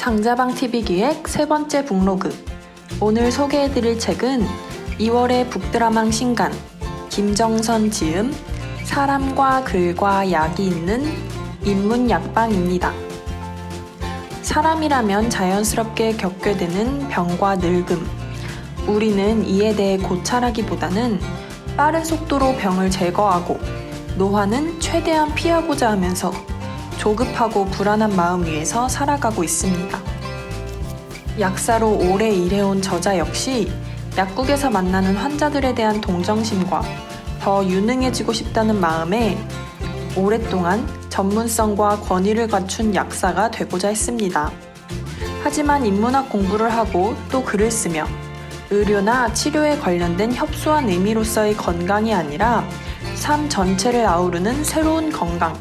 장자방 TV 기획 세 번째 북로그. 오늘 소개해드릴 책은 2월의 북드라망 신간 김정선 지음 사람과 글과 약이 있는 인문 약방입니다. 사람이라면 자연스럽게 겪게 되는 병과 늙음. 우리는 이에 대해 고찰하기보다는 빠른 속도로 병을 제거하고 노화는 최대한 피하고자 하면서 조급하고 불안한 마음 위에서 살아가고 있습니다. 약사로 오래 일해온 저자 역시 약국에서 만나는 환자들에 대한 동정심과 더 유능해지고 싶다는 마음에 오랫동안 전문성과 권위를 갖춘 약사가 되고자 했습니다. 하지만 인문학 공부를 하고 또 글을 쓰며 의료나 치료에 관련된 협소한 의미로서의 건강이 아니라 삶 전체를 아우르는 새로운 건강,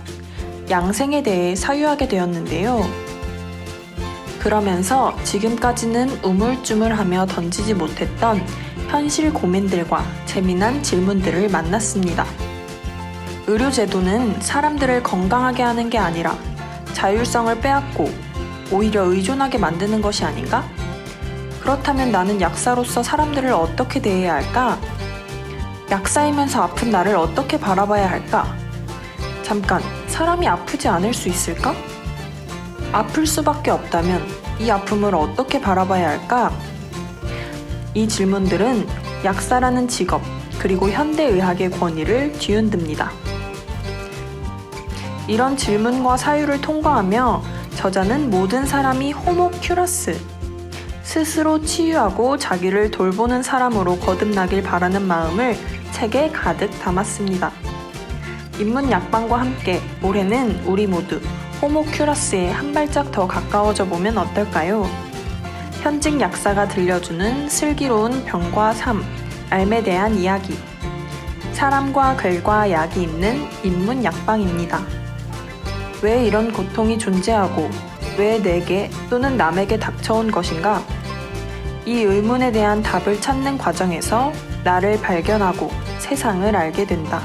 양생에 대해 사유하게 되었는데요. 그러면서 지금까지는 우물쭈물하며 던지지 못했던 현실 고민들과 재미난 질문들을 만났습니다. 의료제도는 사람들을 건강하게 하는 게 아니라 자율성을 빼앗고 오히려 의존하게 만드는 것이 아닌가? 그렇다면 나는 약사로서 사람들을 어떻게 대해야 할까? 약사이면서 아픈 나를 어떻게 바라봐야 할까? 잠깐, 사람이 아프지 않을 수 있을까? 아플 수밖에 없다면 이 아픔을 어떻게 바라봐야 할까? 이 질문들은 약사라는 직업, 그리고 현대의학의 권위를 뒤흔듭니다. 이런 질문과 사유를 통과하며 저자는 모든 사람이 호모 큐러스, 스스로 치유하고 자기를 돌보는 사람으로 거듭나길 바라는 마음을 책에 가득 담았습니다. 인문 약방과 함께 올해는 우리 모두 호모 큐러스에 한 발짝 더 가까워져 보면 어떨까요? 현직 약사가 들려주는 슬기로운 병과 삶, 삶에 대한 이야기. 사람과 글과 약이 있는 인문 약방입니다. 왜 이런 고통이 존재하고 왜 내게 또는 남에게 닥쳐온 것인가? 이 의문에 대한 답을 찾는 과정에서 나를 발견하고 세상을 알게 된다.